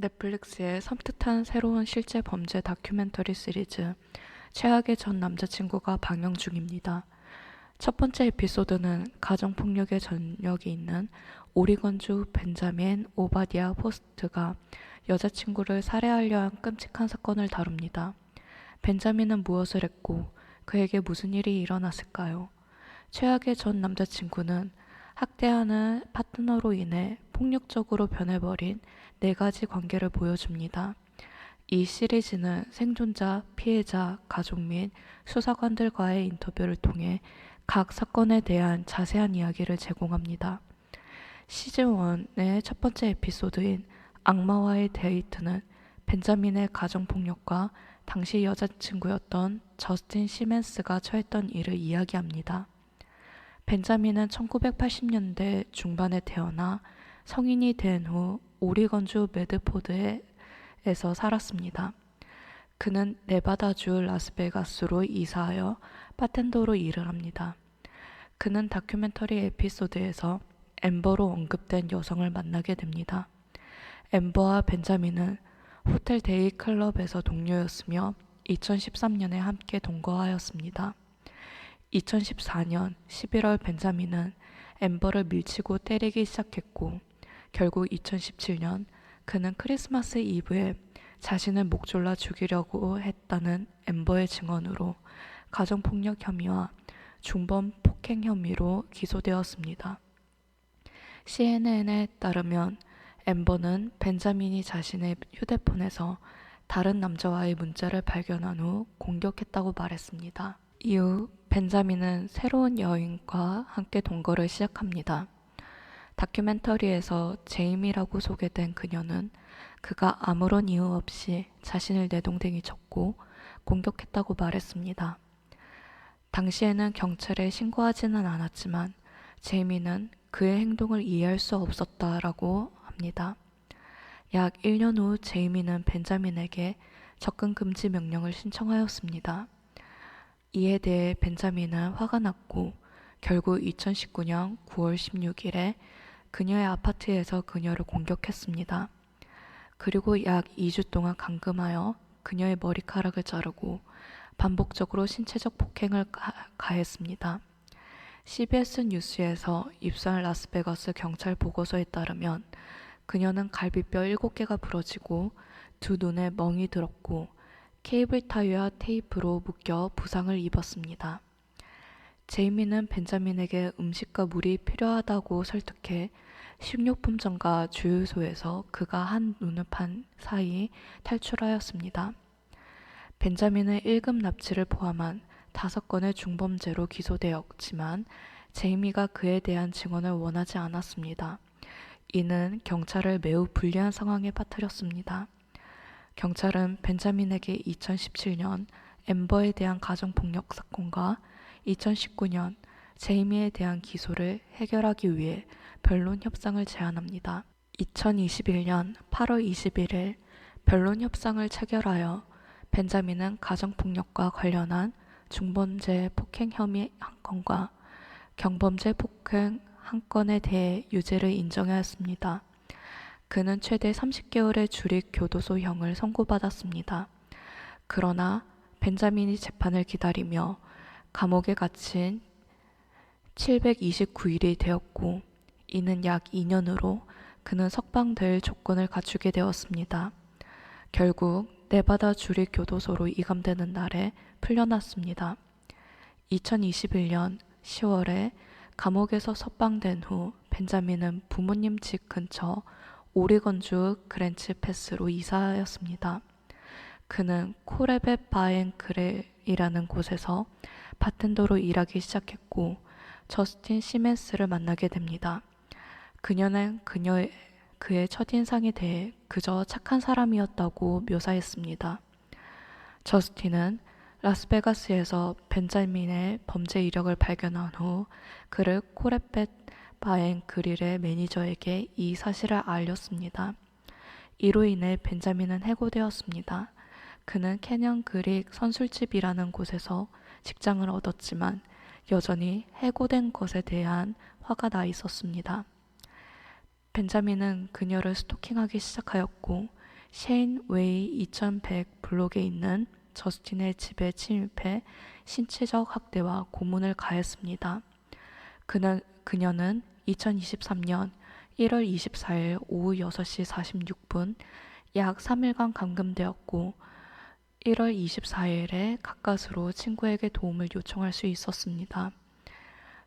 넷플릭스의 섬뜩한 새로운 실제 범죄 다큐멘터리 시리즈 최악의 전 남자친구가 방영 중입니다. 첫 번째 에피소드는 가정폭력의 전력이 있는 오리건주 벤자민 오바디아 포스트가 여자친구를 살해하려 한 끔찍한 사건을 다룹니다. 벤자민은 무엇을 했고 그에게 무슨 일이 일어났을까요? 최악의 전 남자친구는 학대하는 파트너로 인해 폭력적으로 변해버린 네 가지 관계를 보여줍니다. 이 시리즈는 생존자, 피해자, 가족 및 수사관들과의 인터뷰를 통해 각 사건에 대한 자세한 이야기를 제공합니다. 시즌1의 첫 번째 에피소드인 악마와의 데이트는 벤자민의 가정폭력과 당시 여자친구였던 저스틴 시멘스가 처했던 일을 이야기합니다. 벤자민은 1980년대 중반에 태어나 성인이 된 후 오리건주 매드포드에서 살았습니다. 그는 네바다주 라스베가스로 이사하여 바텐더로 일을 합니다. 그는 다큐멘터리 에피소드에서 엠버로 언급된 여성을 만나게 됩니다. 엠버와 벤자민은 호텔 데이 클럽에서 동료였으며 2013년에 함께 동거하였습니다. 2014년 11월 벤자민은 엠버를 밀치고 때리기 시작했고 결국 2017년 그는 크리스마스 이브에 자신을 목 졸라 죽이려고 했다는 엠버의 증언으로 가정폭력 혐의와 중범 폭행 혐의로 기소되었습니다. CNN에 따르면 엠버는 벤자민이 자신의 휴대폰에서 다른 남자와의 문자를 발견한 후 공격했다고 말했습니다. 이후 벤자민은 새로운 여인과 함께 동거를 시작합니다. 다큐멘터리에서 제임이라고 소개된 그녀는 그가 아무런 이유 없이 자신을 내동댕이 쳤고 공격했다고 말했습니다. 당시에는 경찰에 신고하지는 않았지만 제이미는 그의 행동을 이해할 수 없었다라고 합니다. 약 1년 후 제이미는 벤자민에게 접근 금지 명령을 신청하였습니다. 이에 대해 벤자민은 화가 났고 결국 2019년 9월 16일에 그녀의 아파트에서 그녀를 공격했습니다. 그리고 약 2주 동안 감금하여 그녀의 머리카락을 자르고 반복적으로 신체적 폭행을 가, 했습니다 CBS 뉴스에서 입수한 라스베가스 경찰 보고서에 따르면 그녀는 갈비뼈 7개가 부러지고 두 눈에 멍이 들었고 케이블 타이와 테이프로 묶여 부상을 입었습니다. 제이미는 벤자민에게 음식과 물이 필요하다고 설득해 식료품점과 주유소에서 그가 한 눈을 판 사이 탈출하였습니다. 벤자민은 1급 납치를 포함한 다섯 건의 중범죄로 기소되었지만 제이미가 그에 대한 증언을 원하지 않았습니다. 이는 경찰을 매우 불리한 상황에 빠뜨렸습니다. 경찰은 벤자민에게 2017년 엠버에 대한 가정폭력 사건과 2019년 제이미에 대한 기소를 해결하기 위해 변론 협상을 제안합니다. 2021년 8월 21일 변론 협상을 체결하여 벤자민은 가정폭력과 관련한 중범죄 폭행 혐의 한 건과 경범죄 폭행 한 건에 대해 유죄를 인정하였습니다. 그는 최대 30개월의 주립 교도소형을 선고받았습니다. 그러나 벤자민이 재판을 기다리며 감옥에 갇힌 729일이 되었고 이는 약 2년으로 그는 석방될 조건을 갖추게 되었습니다. 결국 네바다 주립 교도소로 이감되는 날에 풀려났습니다. 2021년 10월에 감옥에서 석방된 후 벤자민은 부모님 집 근처 오리건주 그랜츠 패스로 이사하였습니다. 그는 코레벳 바엔크레이라는 곳에서 바텐더로 일하기 시작했고 저스틴 시멘스를 만나게 됩니다. 그녀는 그녀의 그의 첫인상에 대해 그저 착한 사람이었다고 묘사했습니다. 저스틴은 라스베가스에서 벤자민의 범죄 이력을 발견한 후 그를 코레벳 바엔 그릴의 매니저에게 이 사실을 알렸습니다. 이로 인해 벤자민은 해고되었습니다. 그는 캐년 그릭 선술집이라는 곳에서 직장을 얻었지만 여전히 해고된 것에 대한 화가 나 있었습니다. 벤자민은 그녀를 스토킹하기 시작하였고 셰인 웨이 2100 블록에 있는 저스틴의 집에 침입해 신체적 학대와 고문을 가했습니다. 그는, 그녀는 2023년 1월 24일 오후 6시 46분 약 3일간 감금되었고 1월 24일에 가까스로 친구에게 도움을 요청할 수 있었습니다.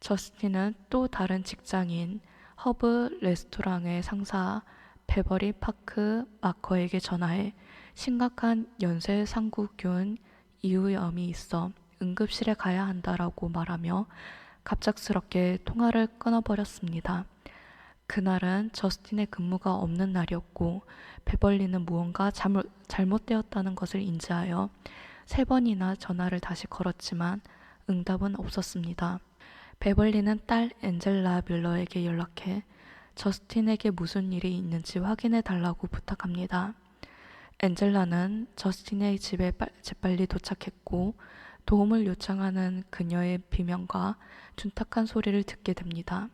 저스틴은 또 다른 직장인 허브 레스토랑의 상사 베버리 파크 마커에게 전화해 심각한 연쇄 상구균 이후염이 있어 응급실에 가야 한다라고 말하며 갑작스럽게 통화를 끊어버렸습니다. 그날은 저스틴의 근무가 없는 날이었고 베벌리는 무언가 잘못, 잘못되었다는 것을 인지하여 세 번이나 전화를 다시 걸었지만 응답은 없었습니다. 베벌리는 딸 엔젤라 밀러에게 연락해 저스틴에게 무슨 일이 있는지 확인해 달라고 부탁합니다. 엔젤라는 저스틴의 집에 빨- 재빨리 도착했고 도움을 요청하는 그녀의 비명과 둔탁한 소리를 듣게 됩니다.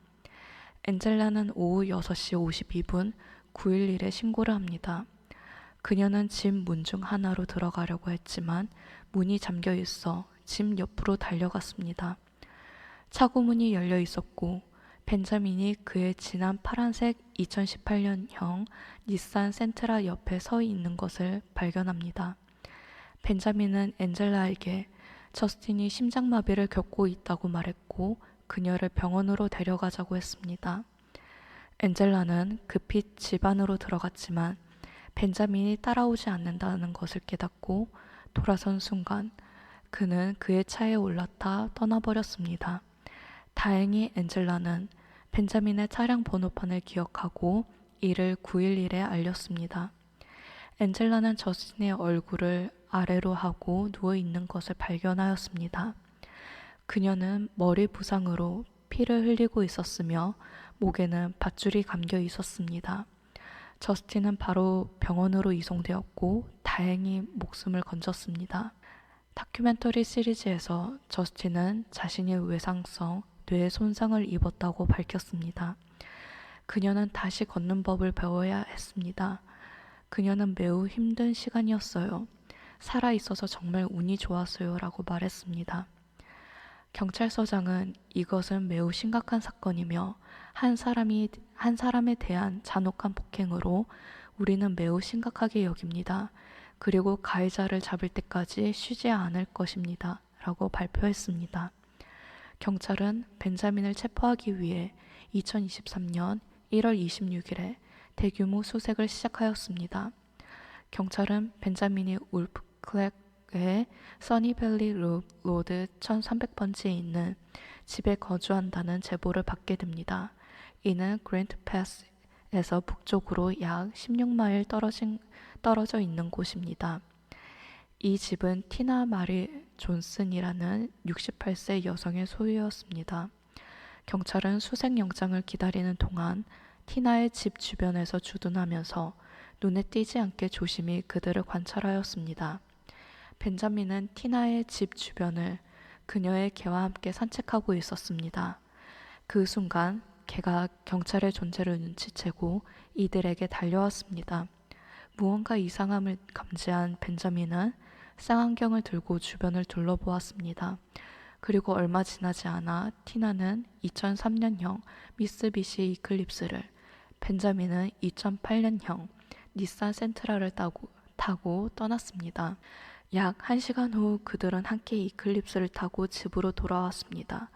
엔젤라는 오후 6시 52분 911에 신고를 합니다. 그녀는 집 문 중 하나로 들어가려고 했지만 문이 잠겨 있어 집 옆으로 달려갔습니다. 차고 문이 열려 있었고 벤자민이 그의 진한 파란색 2018년형 닛산 센트라 옆에 서 있는 것을 발견합니다. 벤자민은 엔젤라에게 저스틴이 심장마비를 겪고 있다고 말했고 그녀를 병원으로 데려가자고 했습니다. 엔젤라는 급히 집 안으로 들어갔지만 벤자민이 따라오지 않는다는 것을 깨닫고 돌아선 순간 그는 그의 차에 올라타 떠나버렸습니다. 다행히 엔젤라는 벤자민의 차량 번호판을 기억하고 이를 911에 알렸습니다. 엔젤라는 저스틴의 얼굴을 아래로 하고 누워 있는 것을 발견하였습니다. 그녀는 머리 부상으로 피를 흘리고 있었으며 목에는 밧줄이 감겨 있었습니다. 저스틴은 바로 병원으로 이송되었고 다행히 목숨을 건졌습니다. 다큐멘터리 시리즈에서 저스틴은 자신이 외상성 뇌 손상을 입었다고 밝혔습니다. 그녀는 다시 걷는 법을 배워야 했습니다. 그녀는 매우 힘든 시간이었어요. 살아 있어서 정말 운이 좋았어요. 라고 말했습니다. 경찰서장은 이것은 매우 심각한 사건이며 한 사람이 한 사람에 대한 잔혹한 폭행으로 우리는 매우 심각하게 여깁니다. 그리고 가해자를 잡을 때까지 쉬지 않을 것입니다. 라고 발표했습니다. 경찰은 벤자민을 체포하기 위해 2023년 1월 26일에 대규모 수색을 시작하였습니다. 경찰은 벤자민이 울프 클렉의 써니밸리 로- 로드 1300번지에 있는 집에 거주한다는 제보를 받게 됩니다. 이는 그랜트 패스에서 북쪽으로 약 16마일 떨어진, 떨어져 있는 곳입니다. 이 집은 티나 마리 존슨이라는 68세 여성의 소유였습니다. 경찰은 수색 영장을 기다리는 동안 티나의 집 주변에서 주둔하면서 눈에 띄지 않게 조심히 그들을 관찰하였습니다. 벤자민은 티나의 집 주변을 그녀의 개와 함께 산책하고 있었습니다. 그 순간 개가 경찰의 존재를 눈치채고 이들에게 달려왔습니다. 무언가 이상함을 감지한 벤자민은 쌍안경을 들고 주변을 둘러보았습니다. 그리고 얼마 지나지 않아 티나는 2003년형 미쓰비시 이클립스를 벤자민은 2008년형 닛산 센트라를 타고, 타고 떠났습니다. 약 1시간 후 그들은 함께 이클립스를 타고 집으로 돌아왔습니다.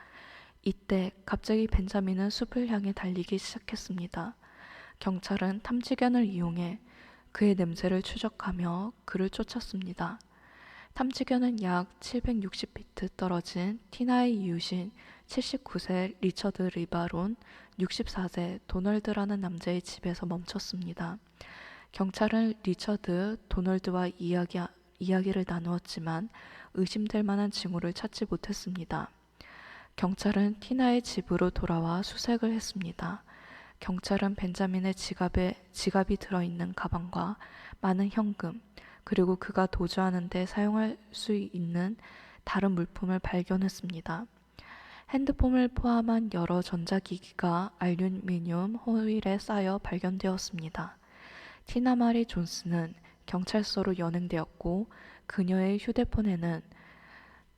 이때 갑자기 벤자민은 숲을 향해 달리기 시작했습니다. 경찰은 탐지견을 이용해 그의 냄새를 추적하며 그를 쫓았습니다. 탐지견은 약 760피트 떨어진 티나의 이웃인 79세 리처드 리바론, 64세 도널드라는 남자의 집에서 멈췄습니다. 경찰은 리처드, 도널드와 이야기, 이야기를 나누었지만 의심될 만한 징후를 찾지 못했습니다. 경찰은 티나의 집으로 돌아와 수색을 했습니다. 경찰은 벤자민의 지갑에 지갑이 들어있는 가방과 많은 현금 그리고 그가 도주하는 데 사용할 수 있는 다른 물품을 발견했습니다. 핸드폰을 포함한 여러 전자기기가 알루미늄 호일에 쌓여 발견되었습니다. 티나마리 존스는 경찰서로 연행되었고 그녀의 휴대폰에는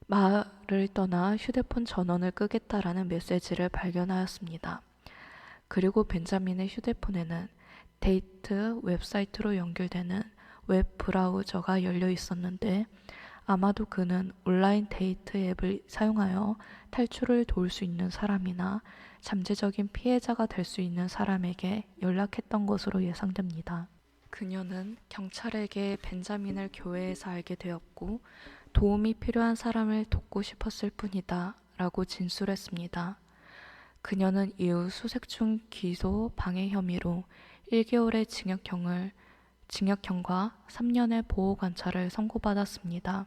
마을을 떠나 휴대폰 전원을 끄겠다라는 메시지를 발견하였습니다. 그리고 벤자민의 휴대폰에는 데이트 웹사이트로 연결되는 웹 브라우저가 열려 있었는데 아마도 그는 온라인 데이트 앱을 사용하여 탈출을 도울 수 있는 사람이나 잠재적인 피해자가 될 수 있는 사람에게 연락했던 것으로 예상됩니다. 그녀는 경찰에게 벤자민을 교회에서 알게 되었고 도움이 필요한 사람을 돕고 싶었을 뿐이다 라고 진술했습니다. 그녀는 이후 수색중 기소 방해 혐의로 1개월의 징역형을 징역형과 3년의 보호 관찰을 선고받았습니다.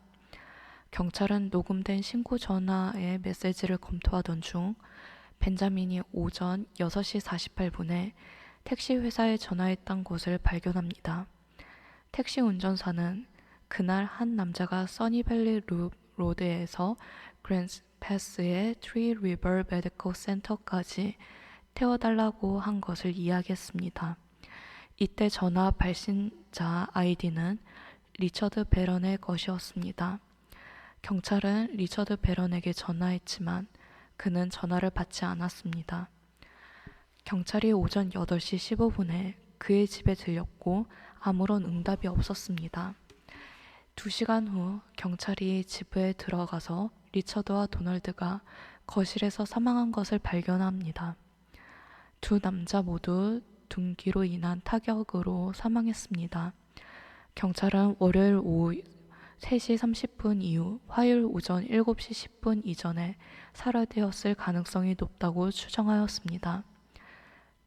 경찰은 녹음된 신고 전화의 메시지를 검토하던 중 벤자민이 오전 6시 48분에 택시 회사에 전화했던 것을 발견합니다. 택시 운전사는 그날 한 남자가 써니밸리 루- 로드에서 그랜드 패스의 트리 리버 메디컬 센터까지 태워달라고 한 것을 이야기했습니다. 이때 전화 발신자 아이디는 리처드 베런의 것이었습니다. 경찰은 리처드 베런에게 전화했지만 그는 전화를 받지 않았습니다. 경찰이 오전 8시 15분에 그의 집에 들렸고 아무런 응답이 없었습니다. 두 시간 후 경찰이 집에 들어가서 리처드와 도널드가 거실에서 사망한 것을 발견합니다. 두 남자 모두 둔기로 인한 타격으로 사망했습니다. 경찰은 월요일 오후 3시 30분 이후 화요일 오전 7시 10분 이전에 살해되었을 가능성이 높다고 추정하였습니다.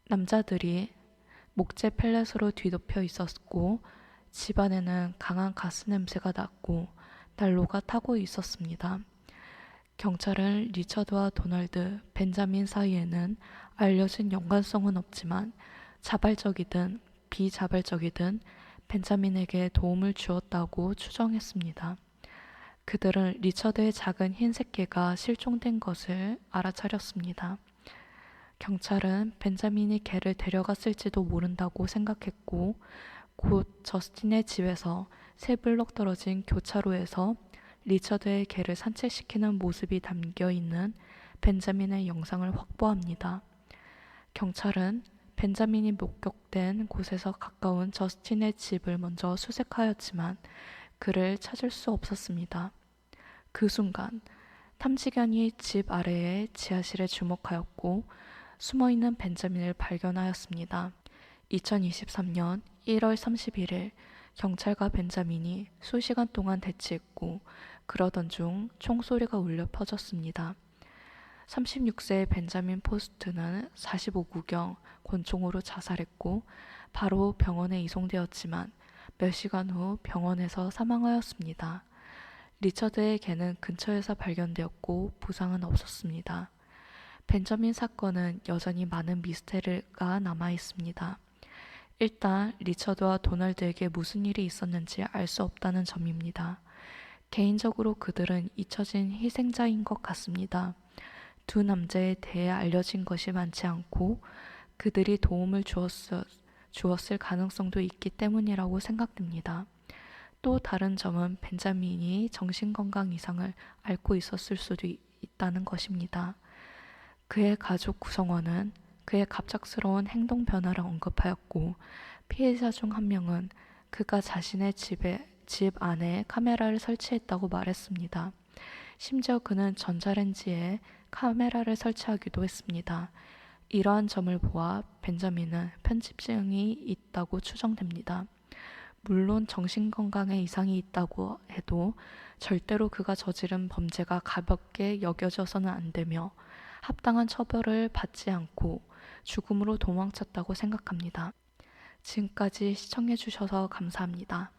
남자들이 목재 펠렛으로 뒤덮여 있었고 집안에는 강한 가스 냄새가 났고 난로가 타고 있었습니다. 경찰은 리처드와 도널드, 벤자민 사이에는 알려진 연관성은 없지만 자발적이든 비자발적이든 벤자민에게 도움을 주었다고 추정했습니다. 그들은 리처드의 작은 흰색 개가 실종된 것을 알아차렸습니다. 경찰은 벤자민이 개를 데려갔을지도 모른다고 생각했고 곧 저스틴의 집에서 세 블록 떨어진 교차로에서 리처드의 개를 산책시키는 모습이 담겨 있는 벤자민의 영상을 확보합니다. 경찰은 벤자민이 목격된 곳에서 가까운 저스틴의 집을 먼저 수색하였지만 그를 찾을 수 없었습니다. 그 순간 탐지견이 집 아래의 지하실에 주목하였고 숨어 있는 벤자민을 발견하였습니다. 2023년 1월 31일 경찰과 벤자민이 수시간 동안 대치했고 그러던 중 총소리가 울려 퍼졌습니다. 36세의 벤자민 포스트는 45구경 권총으로 자살했고 바로 병원에 이송되었지만 몇 시간 후 병원에서 사망하였습니다. 리처드의 개는 근처에서 발견되었고 부상은 없었습니다. 벤저민 사건은 여전히 많은 미스테리가 남아 있습니다. 일단 리처드와 도널드에게 무슨 일이 있었는지 알 수 없다는 점입니다. 개인적으로 그들은 잊혀진 희생자인 것 같습니다. 두 남자에 대해 알려진 것이 많지 않고 그들이 도움을 주었을, 주었을 가능성도 있기 때문이라고 생각됩니다. 또 다른 점은 벤자민이 정신건강 이상을 앓고 있었을 수도 있- 있다는 것입니다. 그의 가족 구성원은 그의 갑작스러운 행동 변화를 언급하였고 피해자 중 한 명은 그가 자신의 집에 집 안에 카메라를 설치했다고 말했습니다. 심지어 그는 전자레인지에 카메라를 설치하기도 했습니다. 이러한 점을 보아 벤자민은 편집증이 있다고 추정됩니다. 물론 정신건강에 이상이 있다고 해도 절대로 그가 저지른 범죄가 가볍게 여겨져서는 안 되며 합당한 처벌을 받지 않고 죽음으로 도망쳤다고 생각합니다. 지금까지 시청해주셔서 감사합니다.